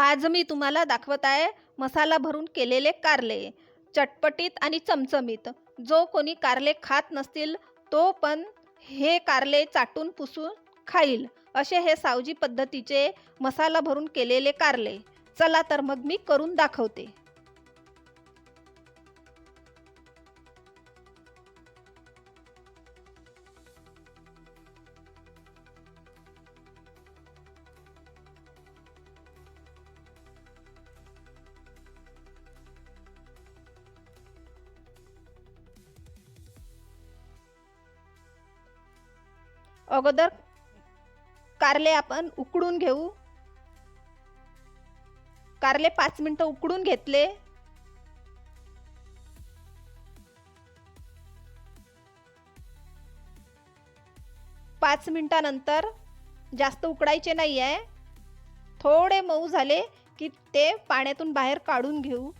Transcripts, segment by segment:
आज मी तुम्हाला दाखवत आहे मसाला भरून केलेले कारले. चटपटीत आणि चमचमीत. जो कोणी कारले खात नसतील तो पण हे कारले चाटून पुसून खाईल. असे हे सावजी पद्धतीचे मसाला भरून केलेले कारले. चला तर मग मी करून दाखवते. अगोदर कारले आपण उकडून घेऊ. कारले पाच मिनटं उकडून घेतले. पाच मिनटानंतर जास्त उकडायचे नाही आहे थोडे मऊ झाले की ते पाण्यातून बाहेर काढून घेऊ.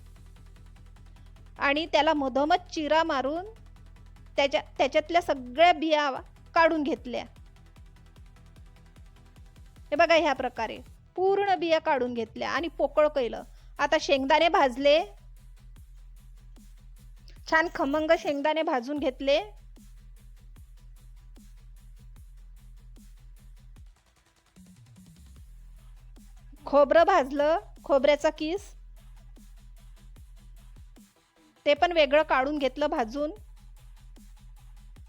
आणि त्याला मधोमध चिरा मारून त्याच्या त्याच्यातल्या सगळ्या बिया काढून घेतल्या. हे बघा ह्या प्रकारे. पूर्ण बिया काढून घेतल्या आणि पोकळ केलं. आता शेंगदाणे भाजले. छान खमंग शेंगदाणे भाजून घेतले. खोबरं भाजलं खोबऱ्याचा किस. ते पण वेगळं काढून घेतलं भाजून.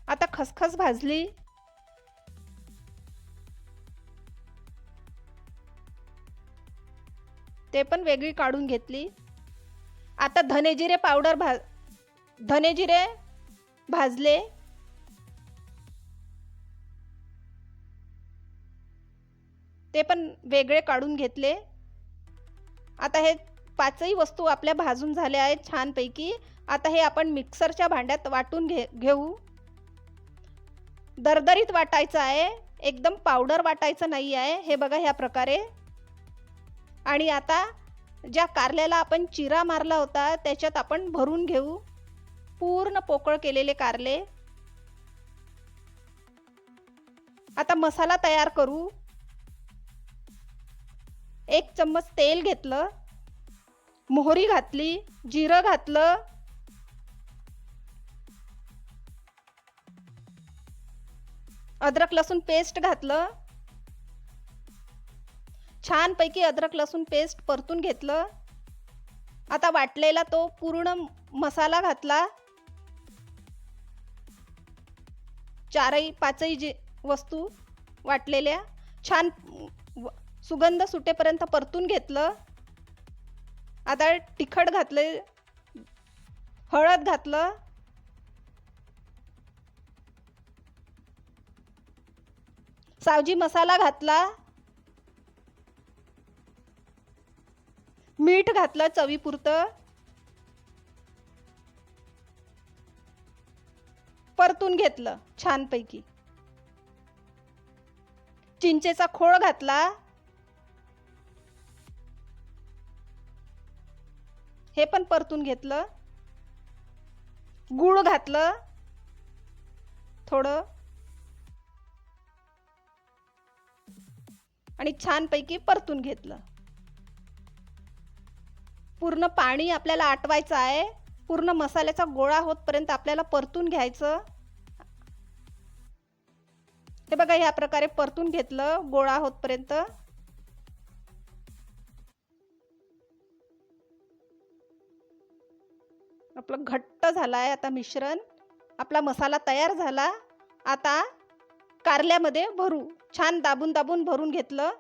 आता खसखस भाजली. ते पण वेगळी काढून घेतली. आता धनेजिरे पावडर भा धनेजिरे भाजले. ते पण वेगळे काढून घेतले. आता हे पाचही वस्तू आपल्या भाजून झाल्या आहेत छानपैकी. आता हे आपण मिक्सरच्या भांड्यात वाटून घे घेऊ. दरदरीत वाटायचं आहे. एकदम पावडर वाटायचं नाही आहे. हे बघा ह्या प्रकारे. आणि आता ज्या कारल्याला आपण चिरा मारला होता त्याच्यात आपण भरून घेऊ. पूर्ण पोकळ केलेले कारले. आता मसाला तयार करू. एक चम्मच तेल घेतलं. मोहरी घातली जिरं घातलं. अद्रक लसूण पेस्ट घातलं. छानपैकी अद्रक लसूण पेस्ट परतून घेतलं. आता वाटलेला तो पूर्ण मसाला घातला. चारही पाचही जे वस्तू वाटलेल्या छान सुगंध सुटेपर्यंत परतून घेतलं. आता तिखट घातले हळद घातलं. सावजी मसाला घातला. मीठ घातलं चवीपुरतं. परतून घेतलं छानपैकी. चिंचेचा खोळ घातला. हे पण परतून घेतलं. गूळ घातलं. थोडं. आणि छानपैकी परतून घेतलं. पूर्ण पाणी आपल्याला आटवायचं आहे. पूर्ण मसाल्याचा गोळा होतपर्यंत आपल्याला परतून घ्यायचं. हे बघा ह्या प्रकारे परतून घेतलं गोळा होतपर्यंत. आपलं घट्ट झालं आहे आता मिश्रण. आपला मसाला तयार झाला. आता कारल्यामध्ये भरू. छान दाबून दाबून भरून घेतलं.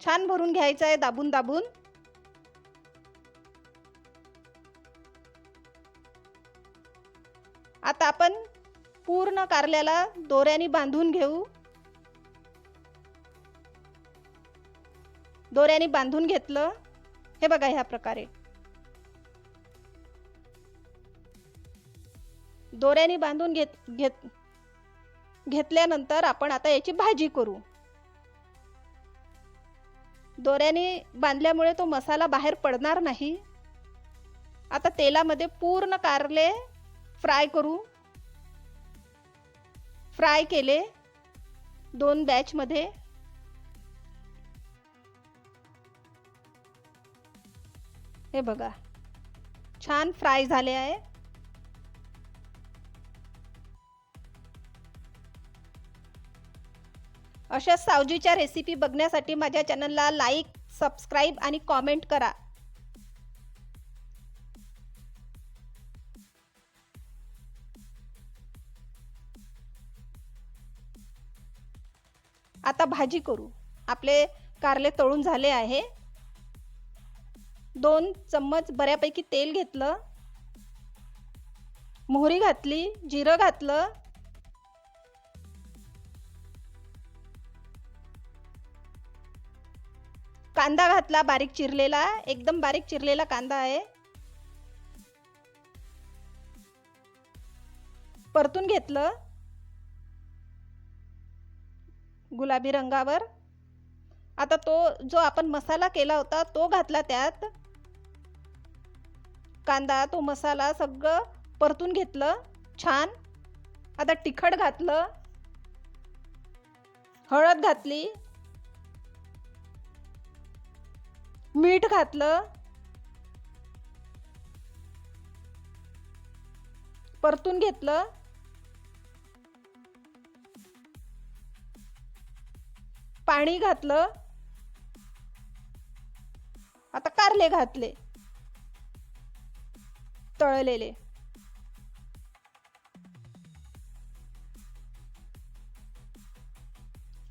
छान भरून घ्यायचं आहे दाबून दाबून कारल्याला दोऱ्याने बांधून घेऊ. दोऱ्याने बांधून घेतलं. हे बघा ह्या प्रकारे. दोऱ्याने बांधून घेत घेत घेतल्यानंतर आपण आता याची भाजी करू. दोऱ्याने बांधल्यामुळे तो मसाला बाहेर पडणार नाही. आता तेलामध्ये पूर्ण कारले फ्राय करू. फ्राय केले दोन बॅचमध्ये हे बघा छान फ्राय झाले आहे. अशा सावजीच्या रेसिपी बघण्यासाठी माझ्या चॅनलला लाईक सबस्क्राईब आणि कॉमेंट करा. आता भाजी करू. आपले कारले तळून झाले आहे. दोन चम्मच बऱ्यापैकी तेल घेतलं. मोहरी घातली जिरं घातलं. कांदा घातला बारीक चिरलेला एकदम बारीक चिरलेला कांदा आहे. परतून घेतलं. गुलाबी रंगावर. आता तो जो आपण मसाला केला होता तो घातला त्यात. कांदा तो मसाला सगळं परतून घेतलं छान. आता तिखट घातलं. हळद घातली. मीठ घातलं. परतून घेतलं. पाणी घातलं. आता कारले घातले. तळलेले.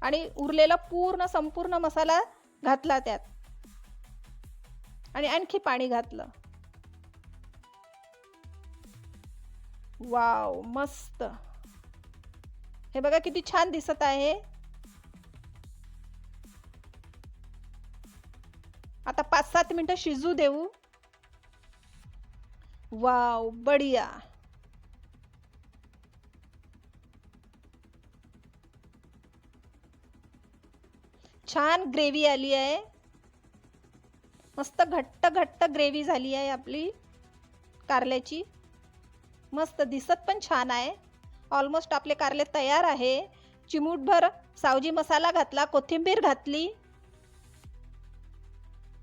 आणि उरलेला पूर्ण संपूर्ण मसाला घातला त्यात. आणि आणखी पाणी घातलं. वाव मस्त. हे बघा किती छान दिसत आहे. आता पाच सात मिनटं शिजू देऊ. वाव बढिया. छान ग्रेव्ही आली आहे. मस्त घट्ट घट्ट ग्रेव्ही झाली आहे आपली कारल्याची. मस्त दिसत पण छान आहे. ऑलमोस्ट आपले कारले तयार आहे. चिमूटभर सावजी मसाला घातला कोथिंबीर घातली.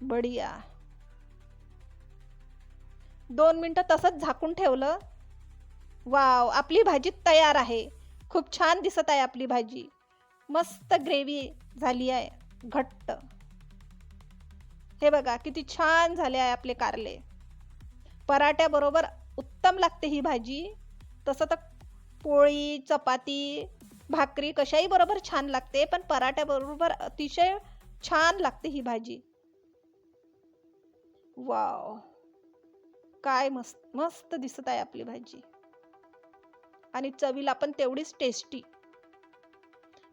बढिया. दोन मिनटं तसंच झाकून ठेवलं. वाव आपली भाजी तयार आहे. खूप छान दिसत आहे आपली भाजी. मस्त ग्रेव्ही झाली आहे घट्ट. हे बघा किती छान झाले आहे आपले कारले. पराठ्याबरोबर उत्तम लागते ही भाजी. तसं तर पोळी चपाती भाकरी कशाही बरोबर छान लागते पण पराठ्याबरोबर अतिशय छान लागते ही भाजी. वाव. काय मस्त मस्त दिसत आहे आपली भाजी. आणि चवीला पण तेवढीच टेस्टी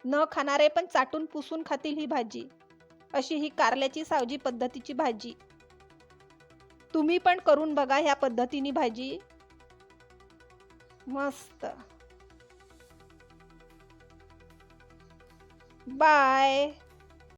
न खाणारे पण चाटून पुसून खातील ही भाजी. अशी ही कारल्याची सावजी पद्धतीची भाजी. तुम्ही पण करून बघा ह्या पद्धतीने भाजी. मस्त. बाय